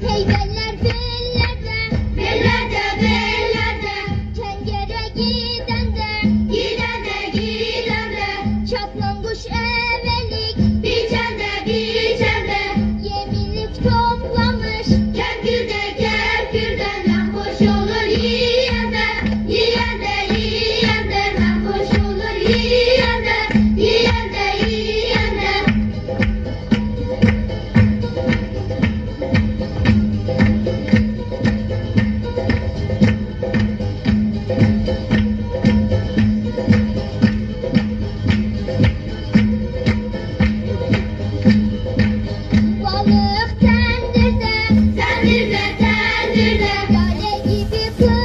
Heybeller bellerde, bellerde, bellerde. Çengere giden de, giden de, giden de. Çaplanguş el. gotta give you